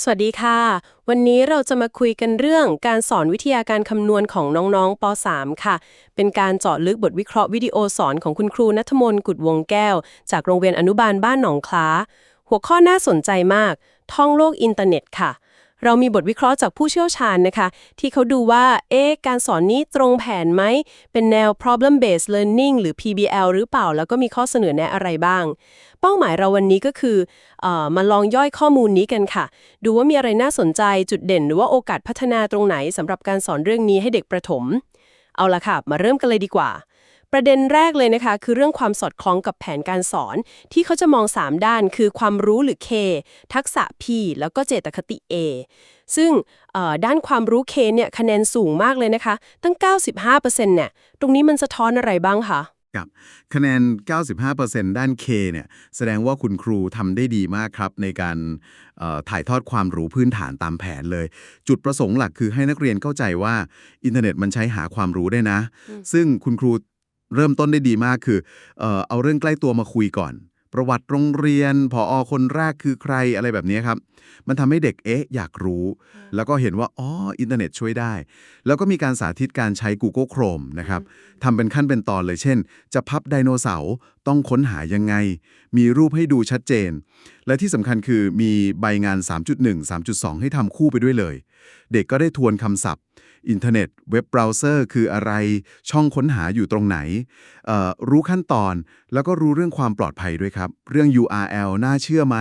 สวัสดีค่ะ วันนี้เราจะมาคุยกันเรื่องการสอนวิทยาการคำนวณของน้องๆป .3 ค่ะ เป็นการเจาะลึกบทวิเคราะห์วิดีโอสอนของคุณครูนัทมนกุดวงแก้ว จากโรงเรียนอนุบาลบ้านหนองคล้า หัวข้อน่าสนใจมาก ท่องโลกอินเทอร์เน็ตค่ะ เรามีบทวิเคราะห์จากผู้เชี่ยวชาญนะคะ ที่เขาดูว่า เอ๊ะการสอนนี้ตรงแผนไหม เป็นแนว problem based learning หรือ PBL หรือเปล่า แล้วก็มีข้อเสนอแนะอะไรบ้าง เป้าหมายเราวันนี้ก็คือเออมาลองย่อยข้อมูลนี้กันค่ะ ดูว่ามีอะไรน่าสนใจจุดเด่น หรือว่าโอกาสพัฒนาตรงไหนสำหรับการสอนเรื่องนี้ให้เด็กประถม เอาละค่ะ มาเริ่มกันเลยดีกว่า ประเด็นแรกเลยนะคะ คือเรื่องความสอดคล้องกับแผนการสอน ที่เขาจะมอง 3 ด้าน คือความรู้หรือ K ทักษะ P แล้วก็เจตคติ A ซึ่งเอ่อด้านความรู้ K เนี่ยคะแนนสูงมากเลยนะคะ ตั้ง 95%เนี่ยตรงนี้มันสะท้อนอะไรบ้างคะครับคะแนน 95%ด้าน K เนี่ย แสดงว่าคุณครูทำได้ดีมากครับ ในการเอ่อถ่ายทอดความรู้พื้นฐานตามแผนเลย จุดประสงค์หลักคือให้นักเรียนเข้าใจว่า อินเทอร์เน็ตมันใช้หาความรู้ได้นะ ซึ่งคุณครู เริ่มต้นได้ดีมากคือเอ่อเอาเรื่องใกล้ตัวมาคุยก่อน ประวัติโรงเรียนผออคนแรกคือใครอะไรแบบนี้ครับ มันทำให้เด็กเอ๊ะอยากรู้ แล้วก็เห็นว่าอ๋ออินเทอร์เน็ตช่วยได้ แล้วก็มีการสาธิตการใช้ Google Chrome นะครับทำเป็นขั้นเป็นตอนเลยเช่น จะพับไดโนเสาร์ต้องค้นหายังไง มีรูปให้ดูชัดเจน และที่สำคัญคือมีใบงาน 3.1 3.2 ให้ทำคู่ไปด้วยเลย เด็กก็ได้ทวนคำศัพท์ อินเทอร์เน็ต เว็บเบราว์เซอร์คืออะไร ช่องค้นหาอยู่ตรงไหนเอ่อรู้ขั้นตอน แล้วก็รู้เรื่องความปลอดภัยด้วยครับ เรื่อง URL น่าเชื่อไหม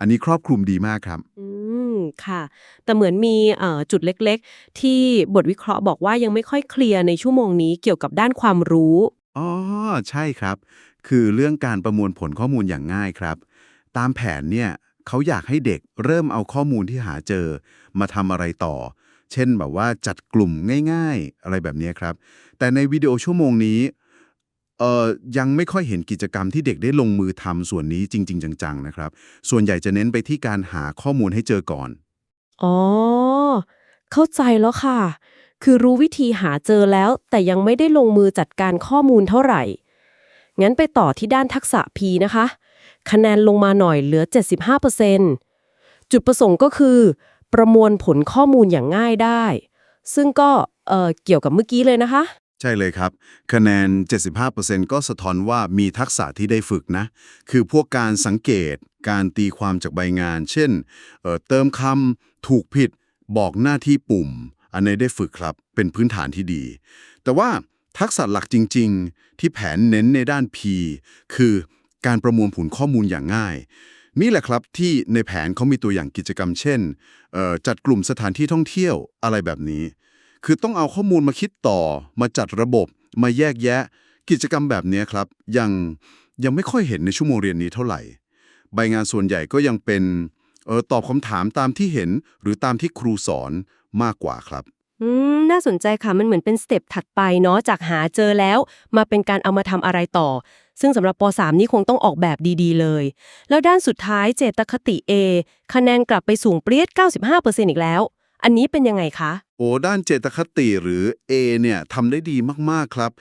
อันนี้ครอบคลุมดีมากครับ อืม ค่ะ แต่เหมือนมีเอ่อจุดเล็กๆ ที่บทวิเคราะห์บอกว่ายังไม่ค่อยเคลียร์ในชั่วโมงนี้เกี่ยวกับด้านความรู้ อ๋อ ใช่ครับ คือเรื่องการประมวลผลข้อมูลอย่างง่ายครับ ตามแผนเนี่ยเขาอยากให้เด็กเริ่มเอาข้อมูลที่หาเจอ มาทำอะไรต่อ เช่นแบบว่าจัดกลุ่มง่าย ๆ อะไรแบบนี้ครับ แต่ในวิดีโอชั่วโมงนี้เอ่อยังไม่ค่อยเห็นกิจกรรมที่เด็กได้ลงมือทำส่วนนี้จริง ๆ จังๆนะครับ ส่วนใหญ่จะเน้นไปที่การหาข้อมูลให้เจอก่อน อ๋อ เข้าใจแล้วค่ะ คือรู้วิธีหาเจอแล้ว แต่ยังไม่ได้ลงมือจัดการข้อมูลเท่าไหร่ งั้นไปต่อที่ด้านทักษะ P นะคะ คะแนนลงมาหน่อยเหลือ 75%จุดประสงค์ก็คือ ประมวลผลข้อมูลอย่างง่ายได้ ซึ่งก็เอ่อเกี่ยวกับเมื่อกี้เลยนะคะ ใช่เลยครับ คะแนน 75%ก็สะท้อนว่ามีทักษะที่ได้ฝึกนะ คือพวกการสังเกต การตีความจากใบงาน เช่นเอ่อเติมคำถูกผิด บอกหน้าที่ปุ่ม อันนี้ได้ฝึกครับ เป็นพื้นฐานที่ดี แต่ว่าทักษะหลักจริง ๆ ที่แผนเน้นในด้าน P คือการประมวลผลข้อมูลอย่างง่าย นี่แหละครับที่ในแผนเขามีตัวอย่างกิจกรรมเช่น จัดกลุ่มสถานที่ท่องเที่ยวอะไรแบบนี้ คือต้องเอาข้อมูลมาคิดต่อ มาจัดระบบ มาแยกแยะ กิจกรรมแบบนี้ครับ ยังยังไม่ค่อยเห็นในชั่วโมงเรียนนี้เท่าไหร่ ใบงานส่วนใหญ่ก็ยังเป็นออตอบคำถามตามที่เห็นหรือตามที่ครูสอนมากกว่าครับอืมน่าสนใจค่ะ มันเหมือนเป็นสเต็ปถัดไปเนาะจากหาเจอแล้ว มาเป็นการเอามาทำอะไรต่อ ซึ่งสำหรับป .3 นี่คงต้องออกแบบดีๆ เลย แล้วด้านสุดท้ายเจตคติ A คะแนนกลับไปสูงเปรี้ยด 95%อีกแล้ว อันนี้เป็นยังไงคะ โอ้ด้านเจตคติหรือ A เนี่ยทำได้ดีมากๆครับ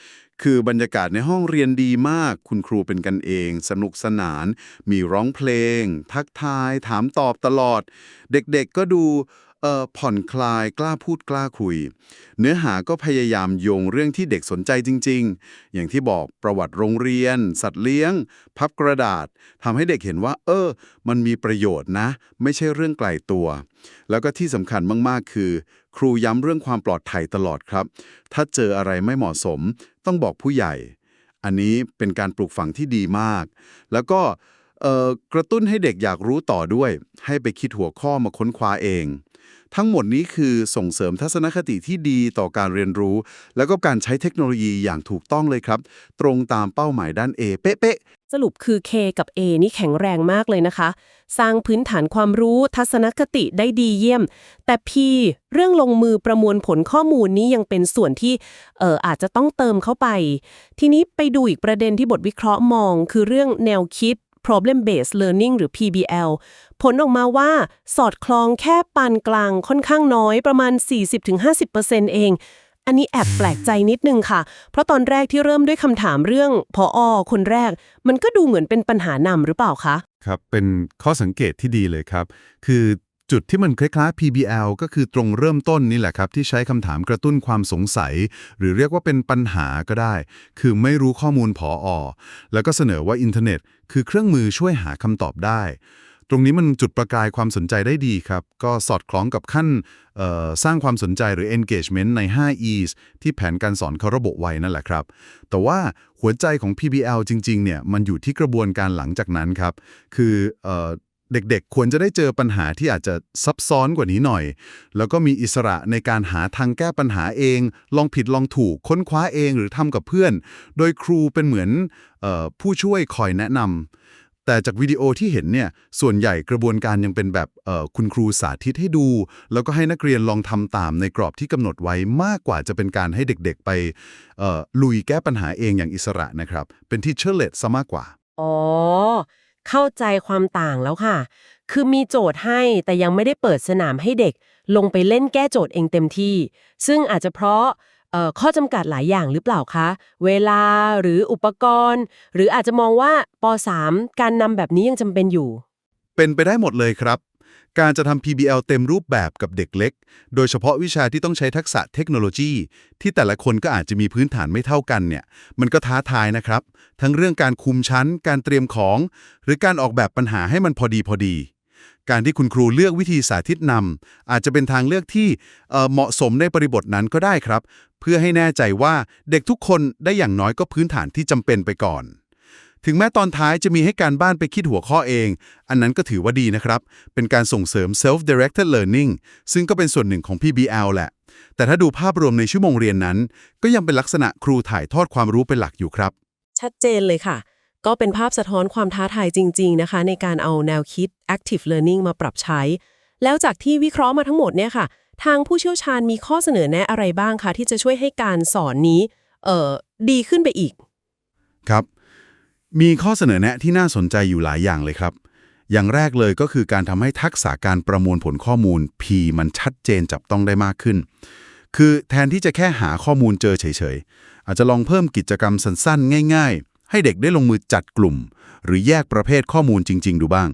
คือบรรยากาศในห้องเรียนดีมาก คุณครูเป็นกันเอง สนุกสนาน มีร้องเพลง ทักทาย ถามตอบตลอด เด็กๆก็ดู ผ่อนคลายกล้าพูดกล้าคุย เนื้อหาก็พยายามโยงเรื่องที่เด็กสนใจจริง ๆ อย่างที่บอกประวัติโรงเรียน สัตว์เลี้ยง พับกระดาษทำให้เด็กเห็นว่า เออ มันมีประโยชน์นะ ไม่ใช่เรื่องไกลตัว แล้วก็ที่สำคัญมากๆ คือ ครูย้ำเรื่องความปลอดภัยตลอดครับ ถ้าเจออะไรไม่เหมาะสม ต้องบอกผู้ใหญ่ อันนี้เป็นการปลูกฝังที่ดีมาก แล้วก็ กระตุ้นให้เด็กอยากรู้ต่อด้วย ให้ไปคิดหัวข้อมาค้นคว้าเอง ทั้งหมดนี้คือส่งเสริมทัศนคติที่ดีต่อการเรียนรู้ แล้วก็การใช้เทคโนโลยีอย่างถูกต้องเลยครับ ตรงตามเป้าหมายด้าน A เป๊ะๆสรุปคือ K กับ A นี่แข็งแรงมากเลยนะคะ สร้างพื้นฐานความรู้ทัศนคติได้ดีเยี่ยม แต่ P เรื่องลงมือประมวลผลข้อมูลนี้ยังเป็นส่วนที่เอ่ออาจจะต้องเติมเข้าไป ทีนี้ไปดูอีกประเด็นที่บทวิเคราะห์มอง คือเรื่องแนวคิด problem based learning หรือ PBL ผลออกมาว่าสอดคล้องแค่ปานกลางค่อนข้างน้อยประมาณ 40-50%เอง อันนี้แอบแปลกใจนิดนึงค่ะ เพราะตอนแรกที่เริ่มด้วยคำถามเรื่องพออคนแรก มันก็ดูเหมือนเป็นปัญหานำหรือเปล่าคะ ครับ เป็นข้อสังเกตที่ดีเลยครับ คือ จุดที่มันคล้ายๆ PBL ก็คือตรงเริ่มต้นนี่แหละครับ ที่ใช้คำถามกระตุ้นความสงสัย หรือเรียกว่าเป็นปัญหาก็ได้ คือไม่รู้ข้อมูลผออแล้วก็เสนอว่าอินเทอร์เน็ต คือเครื่องมือช่วยหาคำตอบได้ ตรงนี้มันจุดประกายความสนใจได้ดีครับ ก็สอดคล้องกับขั้นสร้างความสนใจหรือ engagement ใน 5 E's ที่แผนการสอนเขาระบบไว้นั่นแหละครับ แต่ว่าหัวใจของ PBL จริงๆเนี่ยมันอยู่ที่กระบวนการหลังจากนั้นครับ คืออ เด็กๆ ควรจะได้เจอปัญหาที่อาจจะซับซ้อนกว่านี้หน่อย แล้วก็มีอิสระในการหาทางแก้ปัญหาเอง ลองผิดลองถูกค้นคว้าเองหรือทำกับเพื่อน โดยครูเป็นเหมือนออผู้ช่วยคอยแนะนำแต่จากวิดีโอที่เห็นเนี่ยส่วนใหญ่กระบวนการยังเป็นแบบคุณครูสาธิตให้ดู แล้วก็ให้นักเรียนลองทำตามในกรอบที่กำหนดไว้มากกว่าจะเป็นการให้เด็กๆ ไปลุยแก้ปัญหาเองอย่างอิสระนะครับ เป็นที่เชลเลตซะมากกว่าอ๋อ เข้าใจความต่างแล้วค่ะ คือมีโจทย์ให้แต่ยังไม่ได้เปิดสนามให้เด็ก ลงไปเล่นแก้โจทย์เองเต็มที่ ซึ่งอาจจะเพราะข้อจำกัดหลายอย่างหรือเปล่าคะ เวลาหรืออุปกรณ์ หรืออาจจะมองว่าป .3 การนำแบบนี้ยังจำเป็นอยู่ เป็นไปได้หมดเลยครับ การจะทำ PBL เต็มรูปแบบกับเด็กเล็ก โดยเฉพาะวิชาที่ต้องใช้ทักษะเทคโนโลยี ที่แต่ละคนก็อาจจะมีพื้นฐานไม่เท่ากันเนี่ย มันก็ท้าทายนะครับ ทั้งเรื่องการคุมชั้น การเตรียมของ หรือการออกแบบปัญหาให้มันพอดีพอดี การที่คุณครูเลือกวิธีสาธิตนำอาจจะเป็นทางเลือกที่เอ่อเหมาะสมในบริบทนั้นก็ได้ครับ เพื่อให้แน่ใจว่าเด็กทุกคนได้อย่างน้อยก็พื้นฐานที่จำเป็นไปก่อน ถึงแม้ตอนท้ายจะมีให้การบ้านไปคิดหัวข้อเอง อันนั้นก็ถือว่าดีนะครับ เป็นการส่งเสริม self-directed learning ซึ่งก็เป็นส่วนหนึ่งของ PBL แหละ แต่ถ้าดูภาพรวมในชั่วโมงเรียนนั้น ก็ยังเป็นลักษณะครูถ่ายทอดความรู้เป็นหลักอยู่ครับ ชัดเจนเลยค่ะ ก็เป็นภาพสะท้อนความท้าทายจริง ๆ นะคะ ในการเอาแนวคิด active learning มาปรับใช้ แล้วจากที่วิเคราะห์มาทั้งหมดเนี่ยค่ะ ทางผู้เชี่ยวชาญมีข้อเสนอแนะอะไรบ้างคะที่จะช่วยให้การสอนนี้ เอ่อ ดีขึ้นไปอีก ครับ มีข้อเสนอแนะที่น่าสนใจอยู่หลายอย่างเลยครับ อย่างแรกเลยก็คือการทำให้ทักษะการประมวลผลข้อมูล P มันชัดเจนจับต้องได้มากขึ้น คือแทนที่จะแค่หาข้อมูลเจอเฉยๆ อาจจะลองเพิ่มกิจกรรมสั้นๆ ง่าย ๆ ให้เด็กได้ลงมือจัดกลุ่ม หรือแยกประเภทข้อมูลจริง ๆ ดูบ้าง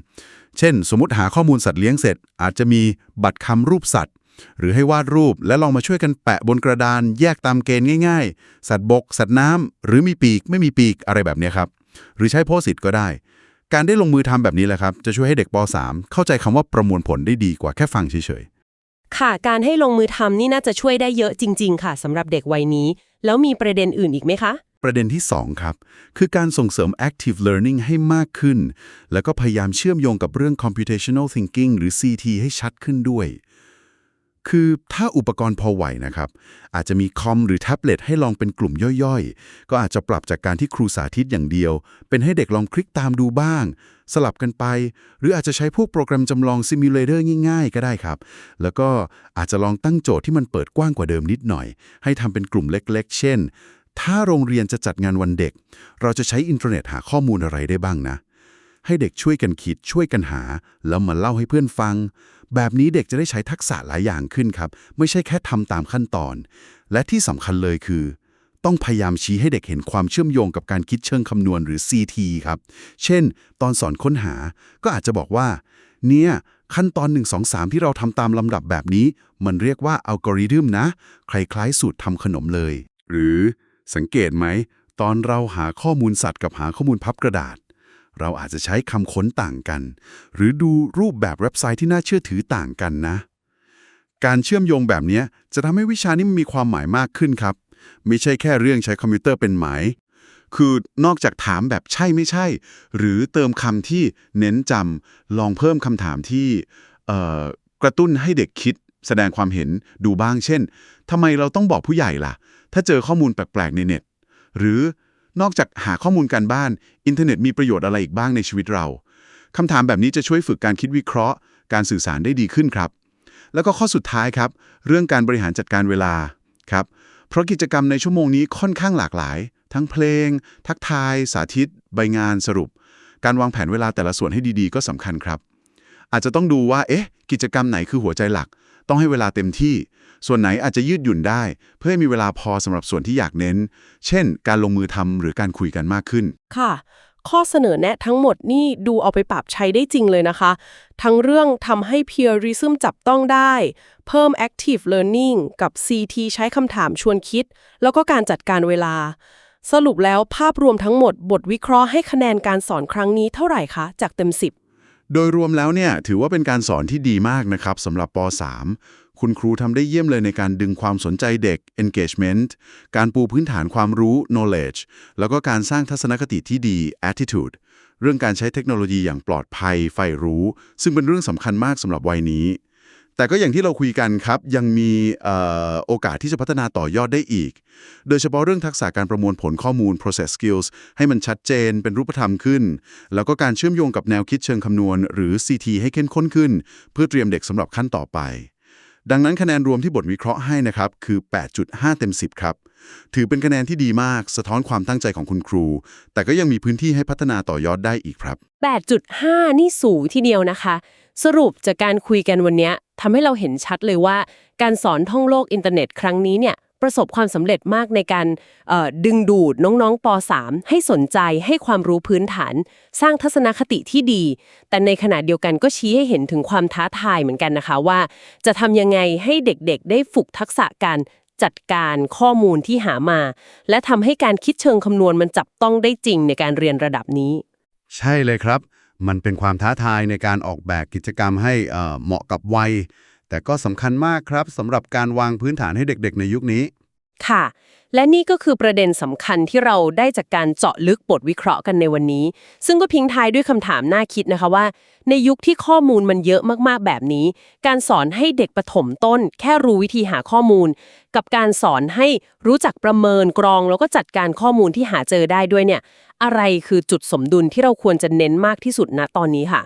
เช่น สมมติหาข้อมูลสัตว์เลี้ยงเสร็จ อาจจะมีบัตรคำรูปสัตว์หรือให้วาดรูปและลองมาช่วยกันแปะบนกระดาน แยกตามเกณฑ์ง่าย ๆ สัตว์บก สัตว์น้ำหรือมีปีกไม่มีปีกอะไรแบบนี้ครับ หรือใช้โพสิตก็ได้ การได้ลงมือทำแบบนี้แหละครับ จะช่วยให้เด็กป .3 เข้าใจคำว่าประมวลผลได้ดีกว่าแค่ฟังเฉยค่ะ การให้ลงมือทำนี่น่าจะช่วยได้เยอะจริง ๆ ค่ะสำหรับเด็กวัยนี้ แล้วมีประเด็นอื่นอีกไหมคะๆประเด็นที่ 2 ครับ คือการส่งเสริม active learning ให้มากขึ้น แล้วก็พยายามเชื่อมโยงกับเรื่อง computational thinking หรือ CT ให้ชัดขึ้นด้วย คือถ้าอุปกรณ์พอไหวนะครับ อาจจะมีคอมหรือแท็บเล็ตให้ลองเป็นกลุ่มย่อยๆ ก็อาจจะปรับจากการที่ครูสาธิตอย่างเดียว เป็นให้เด็กลองคลิกตามดูบ้าง สลับกันไป หรืออาจจะใช้พวกโปรแกรมจำลองซิมูเลเตอร์ง่ายๆ ก็ได้ครับ แล้วก็อาจจะลองตั้งโจทย์ที่มันเปิดกว้างกว่าเดิมนิดหน่อย ให้ทำเป็นกลุ่มเล็กๆ เช่น ถ้าโรงเรียนจะจัดงานวันเด็ก เราจะใช้อินเทอร์เน็ตหาข้อมูลอะไรได้บ้างนะ ให้เด็กช่วยกันคิดช่วยกันหา แล้วมาเล่าให้เพื่อนฟัง แบบนี้เด็กจะได้ใช้ทักษะหลายอย่างขึ้นครับ ไม่ใช่แค่ทำตามขั้นตอน และที่สำคัญเลยคือ ต้องพยายามชี้ให้เด็กเห็นความเชื่อมโยงกับการคิดเชิงคำนวณหรือ CT ครับ เช่น ตอนสอนค้นหา ก็อาจจะบอกว่า เนี่ยขั้นตอน 1 2 3 ที่เราทำตามลำดับแบบนี้ มันเรียกว่าอัลกอริทึมนะ คล้ายๆ สูตรทำขนมเลย หรือสังเกตไหม ตอนเราหาข้อมูลสัตว์กับหาข้อมูลพับกระดาษ เราอาจจะใช้คำค้นต่างกัน หรือดูรูปแบบเว็บไซต์ที่น่าเชื่อถือต่างกันนะ การเชื่อมโยงแบบนี้จะทำให้วิชานี้มีความหมายมากขึ้นครับ ไม่ใช่แค่เรื่องใช้คอมพิวเตอร์เป็นหมาย คือนอกจากถามแบบใช่ไม่ใช่ หรือเติมคำที่เน้นจำลองเพิ่มคำถามที่กระตุ้นให้เด็กคิดแสดงความเห็นดูบ้าง เช่นทำไมเราต้องบอกผู้ใหญ่ล่ะ ถ้าเจอข้อมูลแปลกๆในเน็ต หรือ นอกจากหาข้อมูลการบ้าน อินเทอร์เน็ตมีประโยชน์อะไรอีกบ้างในชีวิตเราคำถามแบบนี้จะช่วยฝึกการคิดวิเคราะห์ การสื่อสารได้ดีขึ้นครับ แล้วก็ข้อสุดท้ายครับ เรื่องการบริหารจัดการเวลาครับ เพราะกิจกรรมในชั่วโมงนี้ค่อนข้างหลากหลาย ทั้งเพลง ทักทาย สาธิต ใบงานสรุป การวางแผนเวลาแต่ละส่วนให้ดีๆ ก็สำคัญครับ อาจจะต้องดูว่า เอ๊ะ กิจกรรมไหนคือหัวใจหลัก ต้องให้เวลาเต็มที่ ส่วนไหนอาจจะยืดหยุ่นได้ เพื่อให้มีเวลาพอสำหรับส่วนที่อยากเน้น เช่น การลงมือทำหรือการคุยกันมากขึ้น ค่ะ ข้อเสนอแนะทั้งหมดนี่ดูเอาไปปรับใช้ได้จริงเลยนะคะ ทั้งเรื่องทำให้ peerism จับต้องได้ เพิ่ม active learning กับ CT ใช้คำถามชวนคิด แล้วก็การจัดการเวลาสรุปแล้วภาพรวมทั้งหมดบทวิเคราะห์ให้คะแนนการสอนครั้งนี้เท่าไหร่คะ จากเต็ม 10 โดยรวมแล้วเนี่ยถือว่าเป็นการสอนที่ดีมากนะครับสำหรับป .3 คุณครูทำได้เยี่ยมเลยในการดึงความสนใจเด็ก engagement การปูพื้นฐานความรู้ knowledge แล้วก็การสร้างทัศนคติที่ดี attitude เรื่องการใช้เทคโนโลยีอย่างปลอดภัย ใฝ่รู้ ซึ่งเป็นเรื่องสำคัญมากสำหรับวัยนี้ แต่ก็อย่างที่เราคุยกันครับ ยังมีโอกาสที่จะพัฒนาต่อยอดได้อีก โดยเฉพาะเรื่องทักษะการประมวลผลข้อมูล process skills ให้มันชัดเจนเป็นรูปธรรมขึ้น แล้วก็การเชื่อมโยงกับแนวคิดเชิงคำนวณ หรือ CT ให้เข้มข้นขึ้น เพื่อเตรียมเด็กสำหรับขั้นต่อไป ดังนั้นคะแนนรวมที่บทวิเคราะห์ให้นะครับคือ 8.5 เต็ม 10 ครับ ถือเป็นคะแนนที่ดีมากสะท้อนความตั้งใจของคุณครู แต่ก็ยังมีพื้นที่ให้พัฒนาต่อยอดได้อีกครับ 8.5 นี่สูงทีเดียวนะคะ สรุปจากการคุยกันวันนี้ ทำให้เราเห็นชัดเลยว่า การสอนท่องโลกอินเทอร์เน็ต ครั้งนี้เนี่ยประสบความสำเร็จมากในการดึงดูดน้องๆป .3 ให้สนใจให้ความรู้พื้นฐาน สร้างทัศนคติที่ดี แต่ในขณะเดียวกันก็ชี้ให้เห็นถึงความท้าทายเหมือนกันนะคะว่า จะทำยังไงให้เด็กๆ ได้ฝึกทักษะการจัดการข้อมูลที่หามา และทำให้การคิดเชิงคำนวณมันจับต้องได้จริงในการเรียนระดับนี้ ใช่เลยครับ มันเป็นความท้าทายในการออกแบบกิจกรรมให้เหมาะกับวัย แต่ก็สำคัญมากครับสำหรับการวางพื้นฐานให้เด็กๆ ในยุคนี้ ค่ะ และนี่ก็คือประเด็นสำคัญที่เราได้จากการเจาะลึกบทวิเคราะห์กันในวันนี้ ซึ่งก็พิงท้ายด้วยคำถามน่าคิดนะคะว่า ในยุคที่ข้อมูลมันเยอะมากๆแบบนี้ การสอนให้เด็กประถมต้น แค่รู้วิธีหาข้อมูล กับการสอนให้รู้จักประเมินกรอง แล้วก็จัดการข้อมูลที่หาเจอได้ด้วยเนี่ย อะไรคือจุดสมดุลที่เราควรจะเน้นมากที่สุดณตอนนี้ค่ะ